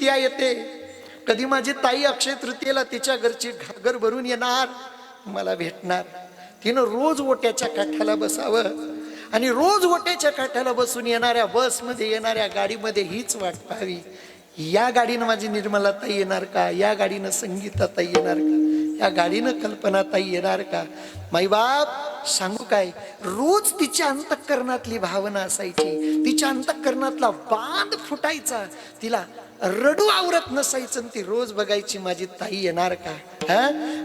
तृतीया येते. कधी माझी ताई अक्षय तृतीयेला तिच्या घरची घागर भरून येणार? मला भेटणार. तिनं रोज ओट्याच्या काठाला बसावं. आणि रोज ओट्याच्या काठाला बसून येणाऱ्या बसमध्ये येणाऱ्या गाडीमध्ये हीच वाट पाहावी. या गाडीनं माझी निर्मलाताई येणार का? या गाडीनं संगीताताई येणार का? या गाडीनं कल्पनाताई येणार का? माईबाप सांगू काय? रोज तिच्या अंतःकरणातली भावना असायची. तिच्या अंतःकरणातला बांध फुटायचा. तिला रडू आवरत नसायचं ती रोज बघायची माझी ताई येणार का? हा?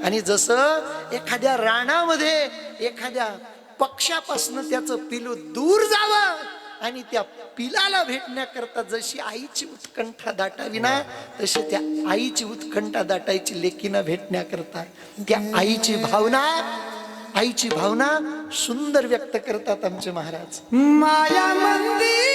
आणि जसं एखाद्या रानामध्ये एखाद्या पक्षापासनं त्याचं पिलू दूर जावं आणि त्या पिलाला भेटण्याकरता जशी आईची उत्कंठा दाटावी ना तशी त्या आईची उत्कंठा दाटायची लेकीनं भेटण्याकरता. त्या आईची भावना आईची भावना सुंदर व्यक्त करतात आमचे महाराज. माया मंदिर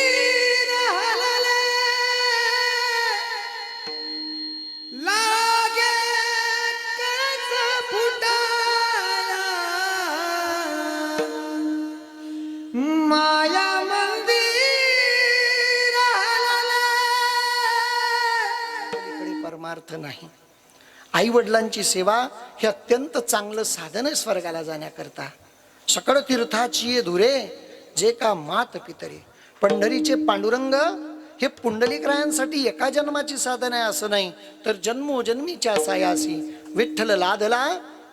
परमार्थ नाही. आई वडिलांची सेवा हे अत्यंत चांगलं साधन आहे स्वर्गाला जाण्याकरता. सकळ तीर्थाची धुरे जे का मात पितरे. पंढरीचे पांडुरंग हे पुंडलिकरायांसाठी एका जन्माची साधन आहे असं नाही तर जन्मोजन्मीच्या सायासी विठ्ठल लादला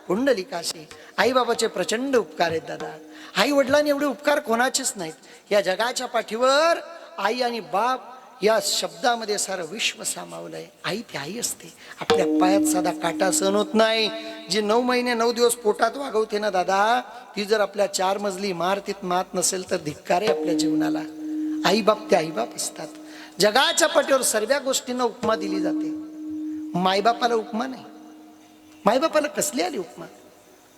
पुंडलिकाशी. आई बाबाचे प्रचंड उपकार आहेत दादा. आई वडिलांनी एवढे उपकार कोणाचेच नाहीत. या जगाच्या पाठीवर आई आणि बाप या शब्दामध्ये सारं विश्व सामावलंय. आई ती आई असते. आपल्या पायात साधा काटा सहन होत नाही. जी नऊ महिने नऊ दिवस पोटात वागवते ना दादा ती जर आपल्या चार मजली इमारतीत मात नसेल तर धिक्कार आहे आपल्या जीवनाला. आईबाप ते आईबाप असतात. जगाच्या पाठीवर सर्व गोष्टींना उपमा दिली जाते. मायबापाला उपमा नाही. मायबापाला कसली आली उपमा?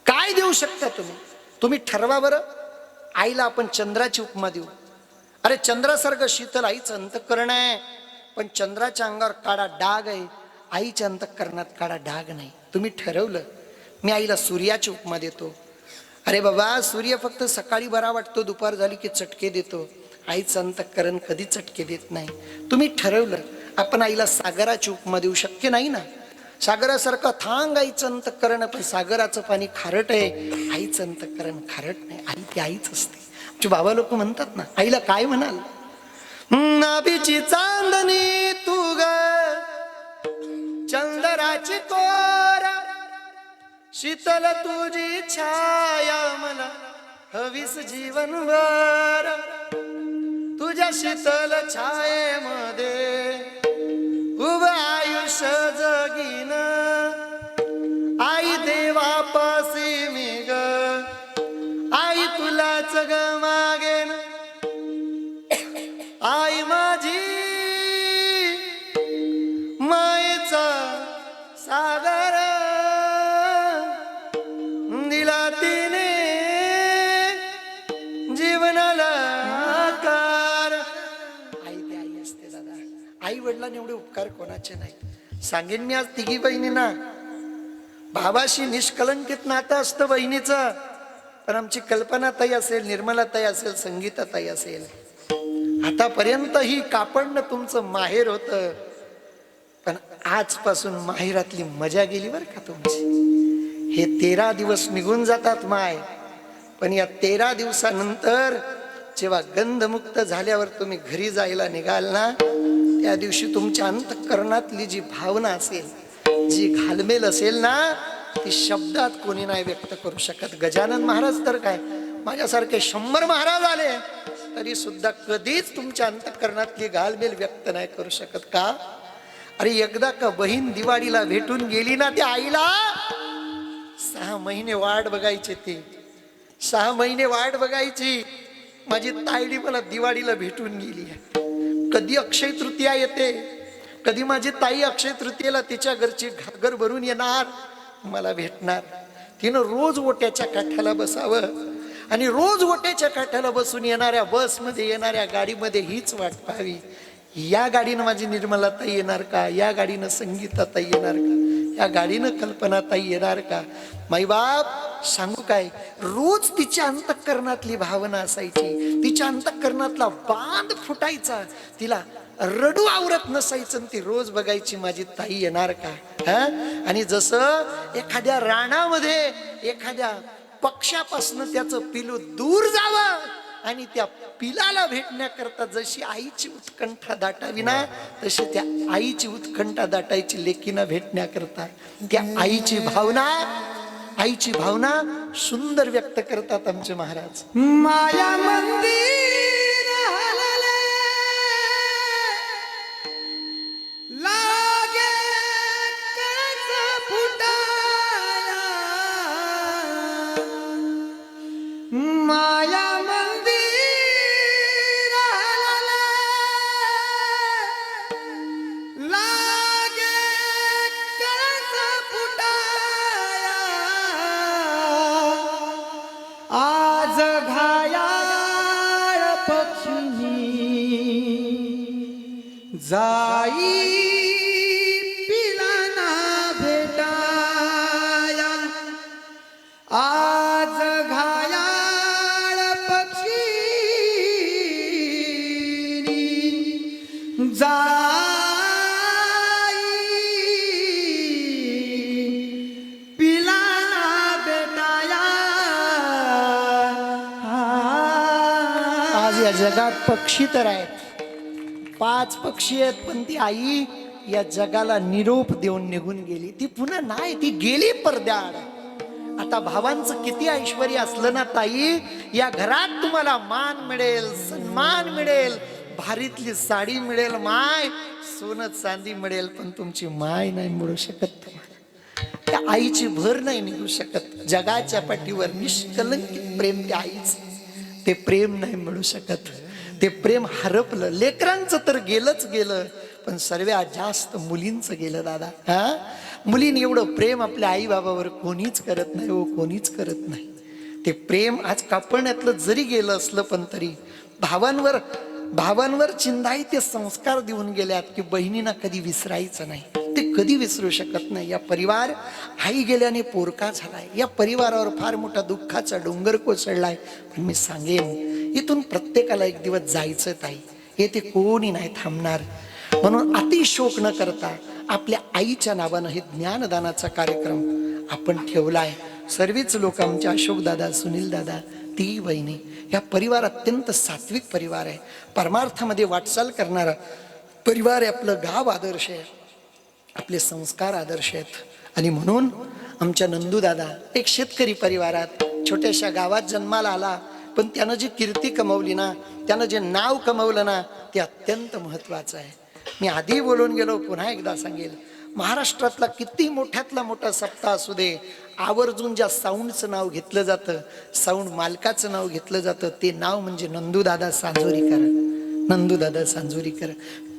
काय देऊ शकता तुम्ही? तुम्ही ठरवा बरं. आईला आपण चंद्राची उपमा देऊ. अरे चंद्रासारखं शीतल आईचं अंतकरण आहे पण चंद्राच्या अंगावर काळा डाग आहे. आईच्या अंतकरणात काळा डाग नाही. तुम्ही ठरवलं मी आईला सूर्याची उपमा देतो. अरे बाबा सूर्य फक्त सकाळी बरा वाटतो दुपार झाली की चटके देतो. आईचं अंतकरण कधी चटके देत नाही. तुम्ही ठरवलं आपण आईला सागराची उपमा देऊ शक्य नाही ना? सागरासारखं थांग आईचं अंतकरण पण सागराचं पाणी खारट आहे. आईचं अंतकरण खारट नाही. आई ती आईच असते. बाबा लोक म्हणतात ना आईला काय म्हणाल? नाभीची चांदणी तू ग चंदराची कोर शीतल तुझी छाया मला हवीस जीवनभर तुझ्या शीतल छायेमध्ये उभ आयुष्य वडिलांनी एवढे उपकार कोणाचे नाही. सांगेन मी आज तिघी बहिणींना. भावाशी निष्कलंकित नातं असतं बहिणीचं. पण आमची कल्पना ताई असेल निर्मला ताई असेल संगीता ताई असेल. आतापर्यंत ही कापडनं तुमचं माहेर होतं. पण आजपासून माहेरातली मजा गेली बरं का तुमची. हे तेरा दिवस निघून जातात माय. पण या तेरा दिवसानंतर जेव्हा गंधमुक्त झाल्यावर तुम्ही घरी जायला निघाल ना त्या दिवशी तुमच्या अंतकरणातली जी भावना असेल जी घालमेल असेल ना ती शब्दात कोणी नाही व्यक्त करू शकत. गजानन महाराज तर काय? माझ्यासारखे शंभर महाराज आले तरी सुद्धा कधीच तुमच्या अंतकरणातली घालमेल व्यक्त नाही करू शकत का? अरे एकदा का बहीण दिवाळीला भेटून गेली ना त्या आईला? सहा महिने वाट बघायचे ते. सहा महिने वाट बघायची. माझी तायडी मला दिवाळीला भेटून गेली आहे. कधी अक्षय तृतीया येते? कधी माझी ताई अक्षय तृतीयेला तिच्या घरची घागर भरून येणार? मला भेटणार. तिनं रोज ओट्याच्या काठाला बसावं आणि रोज ओट्याच्या काठाला बसून येणाऱ्या बसमध्ये येणाऱ्या गाडीमध्ये हीच वाट पाहावी. या गाडीनं माझी निर्मला ताई येणार का? या गाडीनं संगीता ताई येणार का? या गाडीनं कल्पना ताई येणार का? माईबाप सांगू काय? रोज तिच्या अंतःकरणातली भावना असायची. तिच्या अंतःकरणातला बांध फुटायचा. तिला रडू आवरत नसायचं ती रोज बघायची माझी ताई येणार का? हा? आणि जसं एखाद्या रानामध्ये एखाद्या पक्षापासून त्याचं पिलू दूर जावं आणि त्या पिलाला भेटण्याकरता जशी आईची उत्कंठा दाटावी ना तशी त्या आईची उत्कंठा दाटायची लेकीनं भेटण्याकरता. त्या आईची भावना आईची भावना सुंदर व्यक्त करतात आमचे महाराज. माया मंदिर लागे माया या जगात पक्षी तर आहेत. पाच पक्षी आहेत पण ती आई या जगाला निरोप देऊन निघून गेली. ती पुन्हा नाही ती गेली पडद्याआड आता भावांचं किती ऐश्वर असलं ना ताई या घरात तुम्हाला मान मिळेल सन्मान मिळेल भारीतली साडी मिळेल माय सोनं चांदी मिळेल पण तुमची माय नाही मिळू शकत तुम्हाला. त्या आईची भर नाही निघू शकत. जगाच्या पाठीवर निष्कलंकित प्रेम त्या आईच. ते प्रेम नाही मिळू शकत. ते प्रेम हरपलं. लेकरांचं तर गेलंच गेलं. पण सर्वात जास्त मुलींचं गेलं दादा. हा? मुलींनी एवढं प्रेम आपल्या आई बाबावर कोणीच करत नाही हो कोणीच करत नाही. ते प्रेम आज कापण्यातलं जरी गेलं असलं पण तरी भावांवर भावांवर चिंधाई ते संस्कार देऊन गेल्यात की बहिणींना कधी विसरायचं नाही. ते कधी विसरू शकत नाही. या परिवार आई गेल्याने पोरका झालाय. या परिवारावर फार मोठा दुःखाचा डोंगर कोसळलाय. पण मी सांगेन इथून प्रत्येकाला एक दिवस जायचं ताई. येथे कोणी नाही थांबणार. म्हणून अतिशोक न करता आपल्या आईच्या नावानं हे ज्ञानदानाचा कार्यक्रम आपण ठेवलाय. सर्वच लोक आमचे अशोक दादा सुनील दादा ती बहिणी या परिवार अत्यंत सात्विक परिवार आहे. परमार्थामध्ये वाटचाल करणारा परिवार आहे. आपलं गाव आदर्श आहे. आपले संस्कार आदर्श आहेत. आणि म्हणून आमच्या नंदूदादा एक शेतकरी परिवारात छोट्याशा गावात जन्माला आला पण त्यानं जी कीर्ती कमवली ना त्यानं जे नाव कमवलं ना ते अत्यंत महत्वाचं आहे. मी आधी बोलून गेलो पुन्हा एकदा सांगेल. महाराष्ट्रातला किती मोठ्यातला मोठा सप्ताह असू दे आवर्जून ज्या साऊंडचं नाव घेतलं जातं साऊंड मालकाचं नाव घेतलं जातं ते नाव म्हणजे नंदूदादा सांजोरीकर. नंदूदादा सांजोरीकर.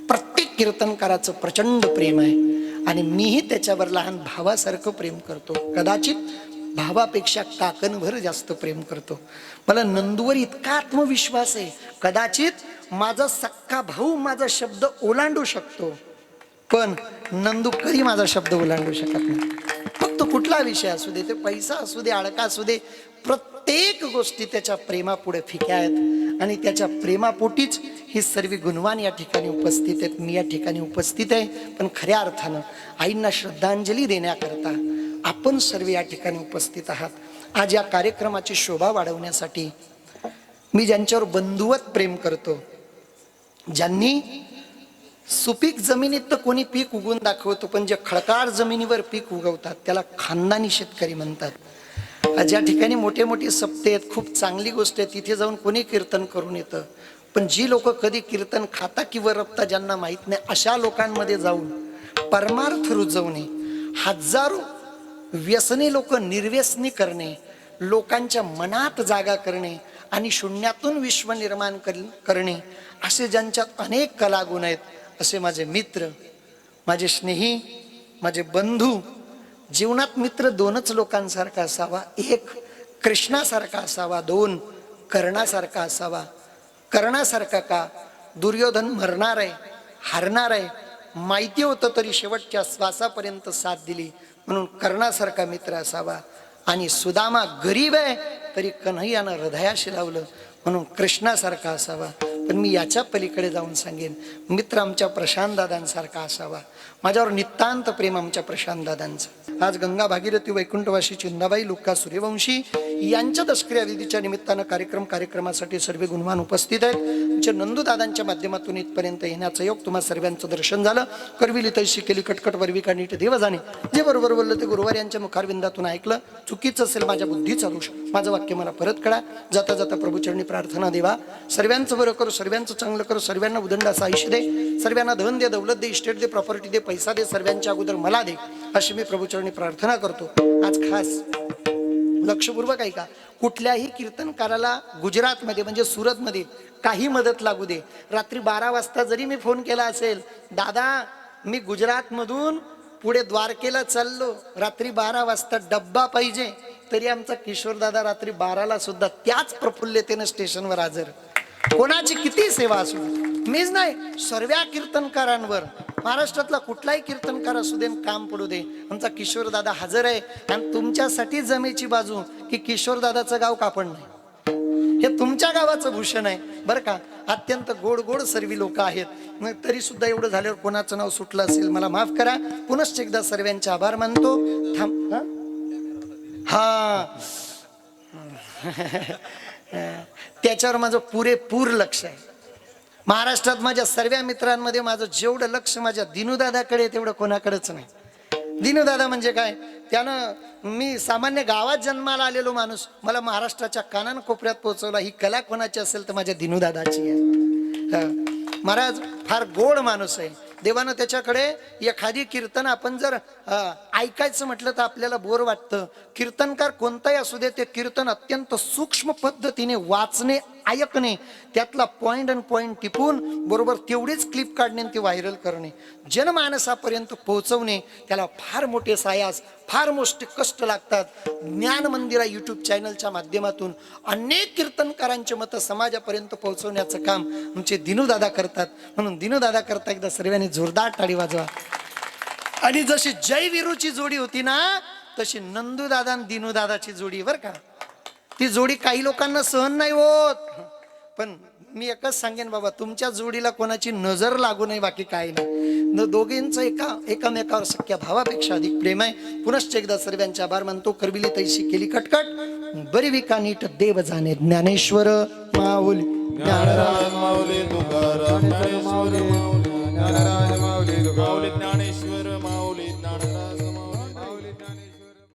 प्रत्येक कीर्तनकाराचं प्रचंड प्रेम आहे. आणि मीही त्याच्यावर लहान भावासारखं प्रेम करतो. कदाचित भावापेक्षा काकणभर जास्त प्रेम करतो. मला नंदूवर इतका आत्मविश्वास आहे. कदाचित माझा सक्का भाऊ माझा शब्द ओलांडू शकतो. पण नंदू कधी माझा शब्द ओलांडू शकत नाही. फक्त कुठला विषय असू दे ते पैसा असू दे अडका असू दे प्रत्येक गोष्टी त्याच्या प्रेमापुढे फिक्या आहेत. आणि त्याच्या प्रेमापोटीच ही सर्व गुणवान या ठिकाणी उपस्थित आहेत. मी या ठिकाणी उपस्थित आहे. पण खऱ्या अर्थानं आईंना श्रद्धांजली देण्याकरता आपण सर्व या ठिकाणी उपस्थित आहात. आज या कार्यक्रमाची शोभा वाढवण्यासाठी मी ज्यांच्यावर बंधुवत प्रेम करतो ज्यांनी सुपीक जमिनीत तर कोणी पीक उगवून दाखवतो पण जे खडकाळ जमिनीवर पीक उगवतात त्याला खानदानी शेतकरी म्हणतात. ज्या ठिकाणी मोठे मोठे सप्ते आहेत खूप चांगली गोष्ट आहे तिथे जाऊन कोणी कीर्तन करून येतं. पण जी लोक कधी कीर्तन खाता किंवा रपता ज्यांना माहीत नाही अशा लोकांमध्ये जाऊन परमार्थ रुजवणे हजारो व्यसनी लोक निर्व्यसनी करणे लोकांच्या मनात जागा करणे आणि शून्यातून विश्व निर्माण कर- करणे असे ज्यांच्यात अनेक कलागुण आहेत असे माझे मित्र माझे स्नेही माझे बंधू जीवनात मित्र दोनच लोकांसारखा असावा. एक कृष्णासारखा असावा दोन कर्णासारखा असावा. कर्णासारखा का? दुर्योधन मरणार आहे हारणार आहे. माहिती होतं तरी शेवटच्या श्वासापर्यंत साथ दिली. म्हणून कर्णासारखा मित्र असावा. आणि सुदामा गरीब आहे तरी कन्हैयानं हृदयाशी लावलं. म्हणून कृष्णासारखा असावा. पण मी याच्या पलीकडे जाऊन सांगेन. मित्र आमच्या प्रशांत दादांसारखा असावा. माझ्यावर नितांत प्रेम आमच्या प्रशांत दादांचं. आज गंगा भागीरथी वैकुंठवासी चिंदाबाई लुक्का सूर्यवंशी यांच्या दशक्रिया विधीच्या निमित्तानं कार्यक्रम कार्यक्रमासाठी सर्व गुणवान उपस्थित आहेत. आमच्या नंदूदादांच्या माध्यमातून इथपर्यंत येण्याचं योग तुम्हा सर्वांचं दर्शन झालं. करविली तैशी केली कटकट वरविका नीट देव जाणे जे बरोबर बोललं ते गुरुवार यांच्या मुखारविंदातून ऐकलं. चुकीचं असेल माझ्या बुद्धीचा दोष माझं वाक्य मला परत कळा. जाता जाता प्रभूचरणी प्रार्थना देवा. सर्वांचं बरं करू सर्वांचं चांगलं करू सर्वांना उदंड असं आयुष्य दे. सर्वांना धन दे दौलत दे इस्टेट दे प्रॉपर्टी दे पैसा दे सर्वांच्या अगोदर मला दे. अशी मी प्रभूचरणी प्रार्थना करतो. आज खास लक्षपूर्वक ऐका. कुठल्याही कीर्तनकाराला गुजरातमध्ये म्हणजे सुरतमध्ये काही मदत लागू दे. रात्री बारा वाजता जरी मी फोन केला असेल दादा मी गुजरातमधून पुढे द्वारकेला चाललो. रात्री बारा वाजता डब्बा पाहिजे. तरी आमचा किशोरदादा रात्री बाराला सुद्धा त्याच प्रफुल्लतेनं स्टेशनवर हजर. कोणाची किती सेवा असू मीच नाही सर्व्या कीर्तनकारांवर. महाराष्ट्रातला कुठलाही कीर्तनकार असू दे काम पडू दे आमचा किशोरदादा हजर आहे. आणि तुमच्यासाठी जमेची बाजू की किशोरदादाचं गाव कापड नाही. हे तुमच्या गावाचं भूषण आहे. बरं का? अत्यंत गोड गोड सर्वी लोक आहेत. मग तरी सुद्धा एवढं झाल्यावर कोणाचं नाव सुटलं असेल मला माफ करा. पुनश्च एकदा सर्वांचे आभार मानतो. थांब हा? हा. त्याच्यावर माझं पुरेपूर लक्ष आहे. महाराष्ट्रात माझ्या सर्व मित्रांमध्ये माझं जेवढं लक्ष माझ्या दिनूदादाकडे तेवढं कोणाकडेच नाही. दिनूदादा म्हणजे काय? त्यानं मी सामान्य गावात जन्माला आलेलो माणूस मला महाराष्ट्राच्या कानान कोपऱ्यात पोहोचवला. ही कला कोणाची असेल तर माझ्या दिनूदादाची आहे. महाराज फार गोड माणूस आहे. देवानं त्याच्याकडे एखादी कीर्तन आपण जर ऐकायचं म्हटलं तर आपल्याला बोर वाटतं. कीर्तनकार कोणताही असू दे ते कीर्तन अत्यंत सूक्ष्म पद्धतीने वाचणे ऐकणे त्यातला पॉईंट अँड पॉईंट टिपून बरोबर तेवढीच क्लिप काढणे आणि ती व्हायरल करणे. जनमानसापर्यंत पोहोचवणे त्याला फार मोठे सायास फार मोठे कष्ट लागतात. ज्ञान मंदिरा युट्यूब चॅनलच्या माध्यमातून अनेक कीर्तनकारांचे मतं समाजापर्यंत पोहोचवण्याचं काम आमचे दिनूदादा करतात. म्हणून दिनूदादा करता एकदा सर्वांनी जोरदार टाळी वाजवा. आणि जशी जय विरूची जोडी होती ना तशी नंदूदादा आणि दिनूदादाची जोडी बर का? ती जोडी काही लोकांना सहन नाही होत. पण मी एकच सांगेन बाबा तुमच्या जोडीला कोणाची नजर लागू नाही बाकी काही नाही. दोघींचं एका एकमेकावर सख्या भावापेक्षा अधिक प्रेम आहे. पुनश्च एकदा सर्वांच्या आभार मानतो. करविली तैशी केली कटकट. बरी विका नीट देव जाणे ज्ञानेश्वर. माऊली ज्ञानराज माऊली तुकाराम ज्ञानराज